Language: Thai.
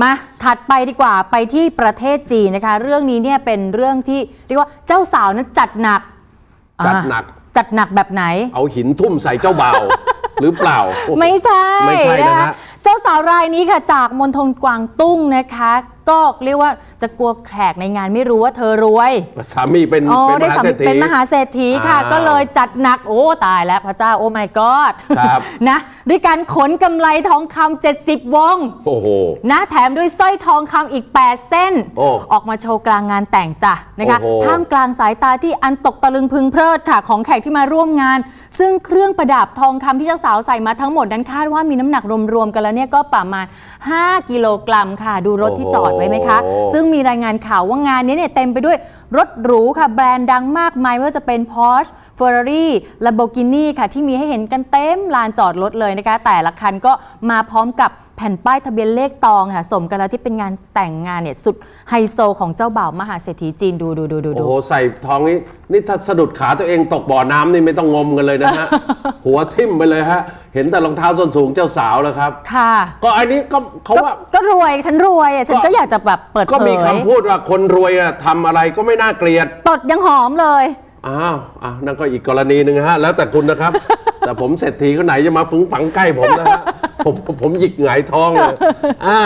มาถัดไปดีกว่าไปที่ประเทศจีนนะคะ เรื่องนี้เนี่ยเป็นเรื่องที่เรียกว่าเจ้าสาวนั้นจัดหนักจัดหนัก อะจัดหนักแบบไหน เอาหินทุ่มใส่เจ้าบ่าว หรือเปล่า ไม่ใช่ไม่ใช่นะฮะ เจ้าสาวรายนี้ค่ะจากมณฑลกวางตุ้งนะคะ ก็เรียกว่าจะกลัวแขกในงานไม่รู้ว่าเธอรวยสามีเป็นอ๋อเป็นมได้หาสาเศรมีษฐี เป็นมหาเศรษฐีค่ะอ้าวก็เลยจัดหนักโอ้ตายแล้วพระเจ้าโอ้ my god ครับ นะด้วยการขนกำไรทองคำ70 วง โอ้โห นะแถมด้วยสร้อยทองคำอีก 8 เส้น โอ้ออกมาโชว์กลางงานแต่งจ้ะนะคะโอ้โห ท่ามกลางสายตาที่อันตกตะลึงพึงเพลิดค่ะ ของแขกที่มาร่วมงาน ซึ่งเครื่องประดับทองคำที่เจ้าสาวใส่มาทั้งหมดนั้นคาดว่ามีน้ำหนักรวมๆกันแล้วเนี่ยก็ประมาณ 5 กิโลกรัมค่ะ ดูรถที่จอดไว้ไหมคะโอ้โหซึ่งมีรายงานข่าวว่างานนี้เนี่ยเต็มไปด้วยรถหรูค่ะ แบรนด์ดังมากมายไม่ว่าจะเป็น Porsche Ferrari Lamborghini ค่ะ ที่มีให้เห็นกันเต็มลานจอดรถเลยนะคะ แต่ละคันก็มาพร้อมกับแผ่นป้ายทะเบียนเลขตองค่ะ สมกันแล้วที่เป็นงานแต่งงานเนี่ยสุดไฮโซของเจ้าบ่าวมหาเศรษฐีจีนดูดูดูดูโอ้ดูโหใส่ทองนี้นี่ถ้าสะดุดขาตัวเองตกบ่อน้ำนี่ไม่ต้องงมกันเลยนะฮะหัวทิ่มไปเลยฮะ เห็นแต่รองเท้าส้นสูงเจ้าสาวแล้วครับ ค่ะ ก็อันนี้ก็เขาก็ว่า ก็รวยฉันรวยอะฉันก็ก็อยากจะแบบเปิดเผยก็มีคำพูดว่าคนรวยอะทำอะไรก็ไม่น่าเกลียด ตดยังหอมเลย อ้าวอะนั่นก็อีกกรณีหนึ่งฮะ แล้วแต่คุณนะครับ แต่ผมเศรษฐีคนไหนจะมาฝึงฝังใกล้ผมนะฮะผมผมหยิกหงายท้องเลยอ่า